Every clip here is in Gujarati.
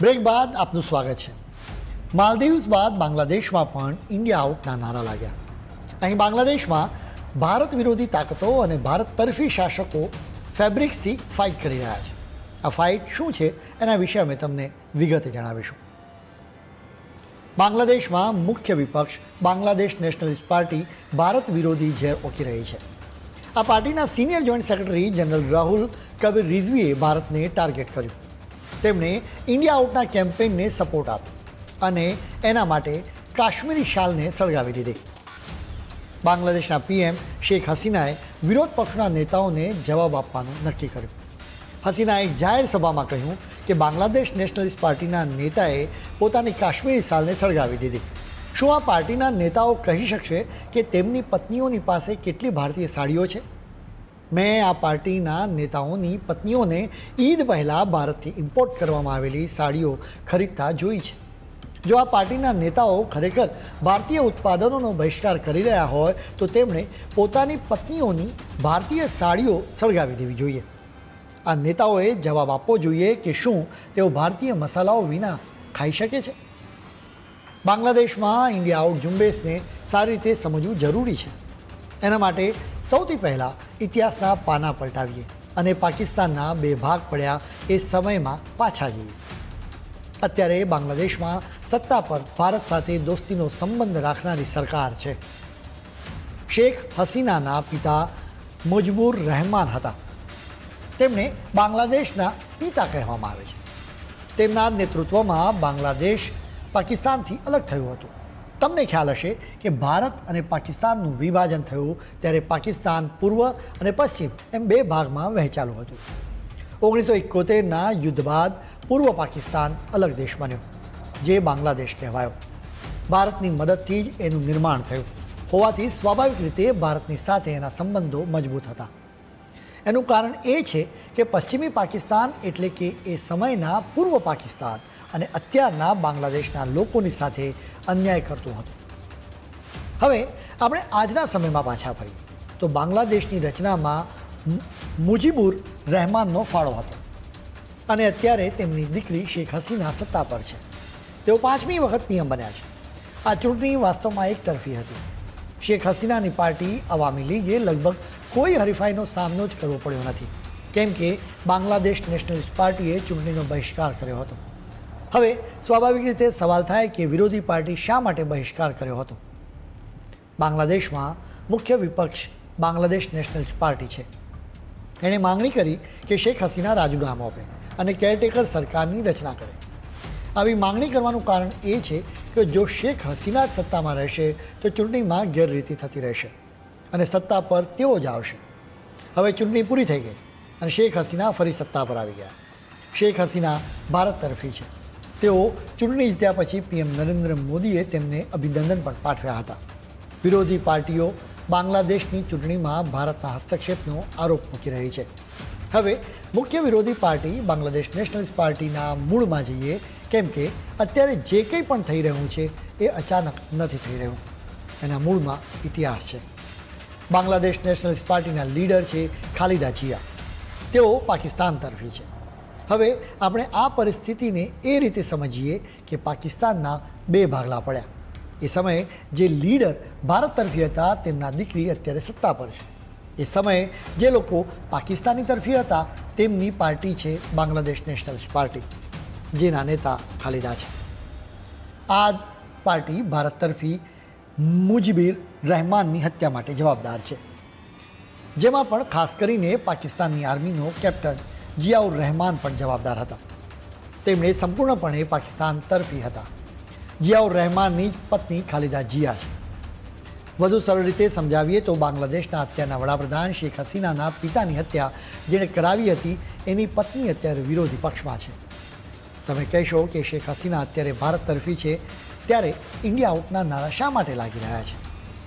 બ્રેક બાદ આપનું સ્વાગત છે. માલદીવ્સ બાદ બાંગ્લાદેશમાં પણ ઇન્ડિયા આઉટના નારા લાગ્યા. અહીં બાંગ્લાદેશમાં ભારત વિરોધી તાકાતો અને ભારત તરફી શાસકો ફેબ્રિક્સથી ફાઇટ કરી રહ્યા છે. આ ફાઇટ શું છે એના વિશે અમે તમને વિગતે જણાવીશું. બાંગ્લાદેશમાં મુખ્ય વિપક્ષ બાંગ્લાદેશ નેશનલિસ્ટ પાર્ટી ભારત વિરોધી ઝેર ઓકી રહી છે. આ પાર્ટીના senior joint secretary general Rahul Kabir રિઝવીએ ભારતને ટાર્ગેટ કર્યું. તેમણે ઇન્ડિયા આઉટના કેમ્પેઇનને સપોર્ટ આપ્યો અને એના માટે કાશ્મીરી શાલને સળગાવી દીધી. બાંગ્લાદેશના પીએમ શેખ હસીનાએ વિરોધ પક્ષના નેતાઓને જવાબ આપવાનું નક્કી કર્યું. હસીનાએ જાહેર સભામાં કહ્યું કે બાંગ્લાદેશ નેશનલિસ્ટ પાર્ટીના નેતાએ પોતાની કાશ્મીરી શાલને સળગાવી દીધી. શું આ પાર્ટીના નેતાઓ કહી શકશે કે તેમની પત્નીઓની પાસે કેટલી ભારતીય સાડીઓ છે? મેં આ પાર્ટીના નેતાઓની પત્નીઓને ઈદ પહેલાં ભારતથી ઇમ્પોર્ટ કરવામાં આવેલી સાડીઓ ખરીદતા જોઈ છે. જો આ પાર્ટીના નેતાઓ ખરેખર ભારતીય ઉત્પાદનોનો બહિષ્કાર કરી રહ્યા હોય, તો તેમણે પોતાની પત્નીઓની ભારતીય સાડીઓ સળગાવી દેવી જોઈએ. આ નેતાઓએ જવાબ આપવો જોઈએ કે શું તેઓ ભારતીય મસાલાઓ વિના ખાઈ શકે છે? બાંગ્લાદેશમાં ઇન્ડિયા આઉટ ઝુંબેશને સારી રીતે સમજવું જરૂરી છે. એના માટે સૌથી પહેલાં ઇતિહાસના પાના પલટાવીએ અને પાકિસ્તાનના બે ભાગ પડ્યા એ સમયમાં પાછા જઈએ. અત્યારે બાંગ્લાદેશમાં સત્તા પર ભારત સાથે દોસ્તીનો સંબંધ રાખનારી સરકાર છે. શેખ હસીનાના પિતા મુજબુર રહેમાન હતા. તેમને બાંગ્લાદેશના પિતા કહેવામાં આવે છે. તેમના નેતૃત્વમાં બાંગ્લાદેશ પાકિસ્તાનથી અલગ થયું હતું. તમને ખ્યાલ હશે કે ભારત અને પાકિસ્તાનનું વિભાજન થયું ત્યારે પાકિસ્તાન પૂર્વ અને પશ્ચિમ એમ બે ભાગમાં વહેંચાલું હતું. ઓગણીસો એકોતેરના યુદ્ધ બાદ પૂર્વ પાકિસ્તાન અલગ દેશ બન્યો, જે બાંગ્લાદેશ કહેવાયો. ભારતની મદદથી જ એનું નિર્માણ થયું. હોવાથી સ્વાભાવિક રીતે ભારતની સાથે એના સંબંધો મજબૂત હતા. એનું કારણ એ છે કે પશ્ચિમી પાકિસ્તાન એટલે કે એ સમયના પૂર્વ પાકિસ્તાન અને અત્યારના બાંગ્લાદેશના લોકોની સાથે અન્યાય કરતું હતું. હવે આપણે આજના સમયમાં પાછા ફરીએ. તો બાંગ્લાદેશની રચનામાં મુજીબુર રહેમાનનો ફાળો હતો. અને અત્યારે તેમની દીકરી શેખ હસીના સત્તા પર છે. તેઓ પાંચમી વખત પીએમ બન્યા છે. આ ચૂંટણી વાસ્તવમાં એક તરફી હતી. શેખ હસીનાની પાર્ટી અવામી લીગે લગભગ કોઈ હરીફાઈનો સામનો જ કરવો પડ્યો નથી. કેમ કે બાંગ્લાદેશ નેશનલિસ્ટ પાર્ટીએ ચૂંટણીનો બહિષ્કાર કર્યો હતો. હવે સ્વાભાવિક રીતે સવાલ થાય કે વિરોધી પાર્ટી શા માટે બહિષ્કાર કર્યો હતો? બાંગ્લાદેશમાં મુખ્ય વિપક્ષ બાંગ્લાદેશ નેશનલ પાર્ટી છે. એણે માંગણી કરી કે શેખ હસીના રાજીનામું આપે અને કેરટેકર સરકારની રચના કરે. આવી માંગણી કરવાનું કારણ એ છે કે જો શેખ હસીના જ સત્તામાં રહેશે, તો ચૂંટણીમાં ગેરરીતિ થતી રહેશે અને સત્તા પર તેઓ જ આવશે. હવે ચૂંટણી પૂરી થઈ ગઈ અને શેખ હસીના ફરી સત્તા પર આવી ગયા. શેખ હસીના ભારત તરફી છે. તેઓ ચૂંટણી જીત્યા પછી પીએમ નરેન્દ્ર મોદીએ તેમને અભિનંદન પણ પાઠવ્યા હતા. વિરોધી પાર્ટીઓ બાંગ્લાદેશની ચૂંટણીમાં ભારતના હસ્તક્ષેપનો આરોપ મૂકી રહી છે. હવે મુખ્ય વિરોધી પાર્ટી બાંગ્લાદેશ નેશનલિસ્ટ પાર્ટીના મૂળમાં જઈએ, કેમ કે અત્યારે જે કંઈ પણ થઈ રહ્યું છે એ અચાનક નથી થઈ રહ્યું. એના મૂળમાં ઇતિહાસ છે. બાંગ્લાદેશ નેશનલિસ્ટ પાર્ટીના લીડર છે ખાલિદા જિયા. તેઓ પાકિસ્તાન તરફી છે. હવે આપણે આ પરિસ્થિતિને એ રીતે સમજીએ કે પાકિસ્તાનના બે ભાગલા પડ્યા. એ સમયે જે લીડર ભારત તરફી હતા, તેમના દીકરી અત્યારે સત્તા પર છે. એ સમયે જે લોકો પાકિસ્તાની તરફી હતા, તેમની પાર્ટી છે બાંગ્લાદેશ નેશનલ પાર્ટી. જેના નેતા ખાલિદા છે. આ પાર્ટી ભારત તરફી મુજબીર રહેમાનની હત્યા માટે જવાબદાર છે. જેમાં પણ ખાસ કરીને પાકિસ્તાનની આર્મીનો કેપ્ટન જિયાઉર રહેમાન પણ જવાબદાર હતા. તેમણે સંપૂર્ણપણે પાકિસ્તાન તરફી હતા. જિયાઉર રહેમાનની જ પત્ની ખાલિદા જિયા છે. વધુ સરળ રીતે સમજાવીએ તો બાંગ્લાદેશના અત્યારના વડાપ્રધાન શેખ હસીનાના પિતાની હત્યા જેણે કરાવી હતી, એની પત્ની અત્યારે વિરોધી પક્ષમાં છે. તમે કહેશો કે શેખ હસીના અત્યારે ભારત તરફી છે, ત્યારે ઇન્ડિયા આઉટના નારા શા માટે લાગી રહ્યા છે?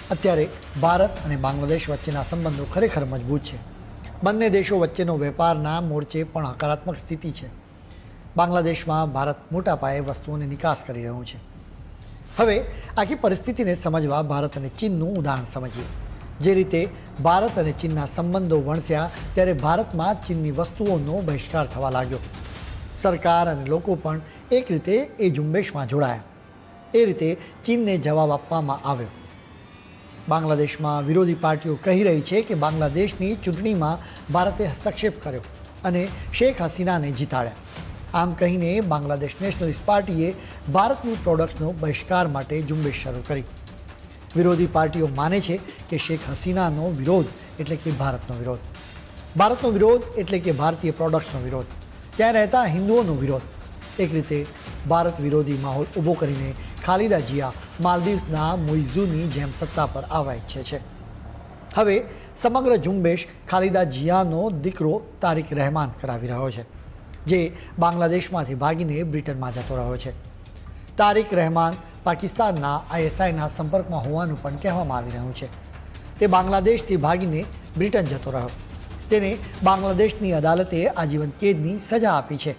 અત્યારે ભારત અને બાંગ્લાદેશ વચ્ચેના સંબંધો ખરેખર મજબૂત છે. બંને દેશો વચ્ચેનો વેપારના મોરચે પણ હકારાત્મક સ્થિતિ છે. બાંગ્લાદેશમાં ભારત મોટા પાયે વસ્તુઓની નિકાસ કરી રહ્યું છે. હવે આખી પરિસ્થિતિને સમજવા ભારત અને ચીનનું ઉદાહરણ સમજીએ. જે રીતે ભારત અને ચીનના સંબંધો વણસ્યા ત્યારે ભારતમાં ચીનની વસ્તુઓનો બહિષ્કાર થવા લાગ્યો. સરકાર અને લોકો પણ એક રીતે એ ઝુંબેશમાં જોડાયા. એ રીતે ચીનને જવાબ આપવામાં આવ્યો. બાંગ્લાદેશમાં વિરોધી પાર્ટીઓ કહી રહી છે કે બાંગ્લાદેશની ચૂંટણીમાં ભારતે હસ્તક્ષેપ કર્યો અને શેખ હસીનાને જીતાડ્યા. આમ કહીને બાંગ્લાદેશ નેશનલિસ્ટ પાર્ટીએ ભારતની પ્રોડક્ટનો બહિષ્કાર માટે ઝુંબેશ શરૂ કરી. વિરોધી પાર્ટીઓ માને છે કે શેખ હસીનાનો વિરોધ એટલે કે ભારતનો વિરોધ. ભારતનો વિરોધ એટલે કે ભારતીય પ્રોડક્ટ્સનો વિરોધ. ત્યાં રહેતા હિન્દુઓનો વિરોધ. એક રીતે ભારત વિરોધી માહોલ ઊભો કરીને ખાલિદા જિયા માલદીવ્સના મુઇઝુની જેમ સત્તા પર આવવા ઈચ્છે છે. હવે સમગ્ર ઝુંબેશ ખાલિદા જિયાનો દીકરો તારિક રહેમાન કરાવી રહ્યો છે, જે બાંગ્લાદેશમાંથી ભાગીને બ્રિટનમાં જતો રહ્યો છે. તારિક રહેમાન પાકિસ્તાનના આઈએસઆઈના સંપર્કમાં હોવાનું પણ કહેવામાં આવી રહ્યું છે. તે બાંગ્લાદેશથી ભાગીને બ્રિટન જતો રહ્યો. તેને બાંગ્લાદેશની અદાલતે આજીવન કેદની સજા આપી છે.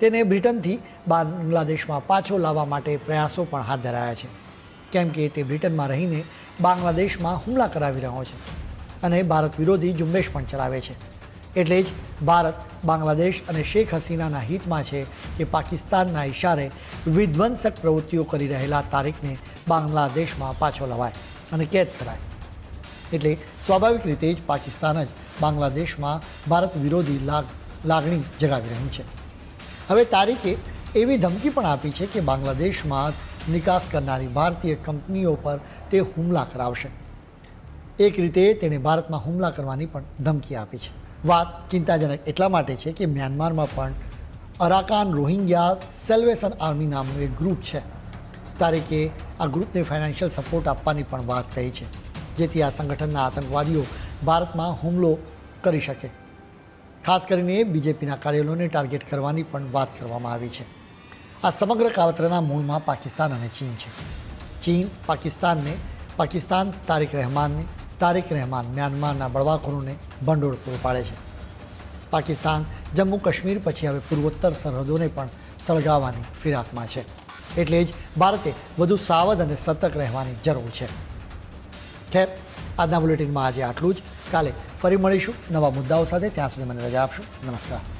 તેને બ્રિટનથી બાંગ્લાદેશમાં પાછો લાવવા માટે પ્રયાસો પણ હાથ ધરાયા છે. કેમ કે તે બ્રિટનમાં રહીને બાંગ્લાદેશમાં હુમલા કરાવી રહ્યો છે અને ભારત વિરોધી ઝુંબેશ પણ ચલાવે છે. એટલે જ ભારત, બાંગ્લાદેશ અને શેખ હસીનાના હિતમાં છે કે પાકિસ્તાનના ઇશારે વિધ્વંસક પ્રવૃત્તિઓ કરી રહેલા તારીખને બાંગ્લાદેશમાં પાછો લવાય અને કેદ કરાય. એટલે સ્વાભાવિક રીતે જ પાકિસ્તાન જ બાંગ્લાદેશમાં ભારત વિરોધી લાગ, લાગણી જગાવી રહ્યું છે. હવે તારીખે એવી ધમકી પણ આપી છે કે બાંગ્લાદેશમાં નિકાસ કરનારી ભારતીય કંપનીઓ પર તે હુમલા કરાવશે. એક રીતે તેણે ભારતમાં હુમલા કરવાની પણ ધમકી આપી છે. વાત ચિંતાજનક એટલા માટે છે કે મ્યાનમારમાં પણ અરાકાન રોહિંગ્યા સેલ્વેશન આર્મી નામનું એક ગ્રુપ છે. તારીખે આ ગ્રુપને ફાઇનાન્શિયલ સપોર્ટ આપવાની પણ વાત કહી છે. જેથી આ સંગઠનના આતંકવાદીઓ ભારતમાં હુમલો કરી શકે. ખાસ કરીને બીજેપીના કાર્યાલયોને ટાર્ગેટ કરવાની પણ વાત કરવામાં આવી છે. આ સમગ્ર કાવતરાના મૂળમાં પાકિસ્તાન અને ચીન છે. ચીન પાકિસ્તાનને પાકિસ્તાન તારિક રહેમાનને, તારિક રહેમાન મ્યાનમારના બળવાખોરોને ભંડોળ પૂરું પાડે છે. પાકિસ્તાન જમ્મુ કાશ્મીર પછી હવે પૂર્વોત્તર સરહદોને પણ સળગાવવાની ફિરાકમાં છે. એટલે જ ભારતે વધુ સાવધ અને સતર્ક રહેવાની જરૂર છે. ખેર આજના બુલેટિનમાં આજે આટલું જ. કાલે ફરી મળીશું નવા મુદ્દાઓ સાથે. ત્યાં સુધી મને રજા આપશો. નમસ્કાર.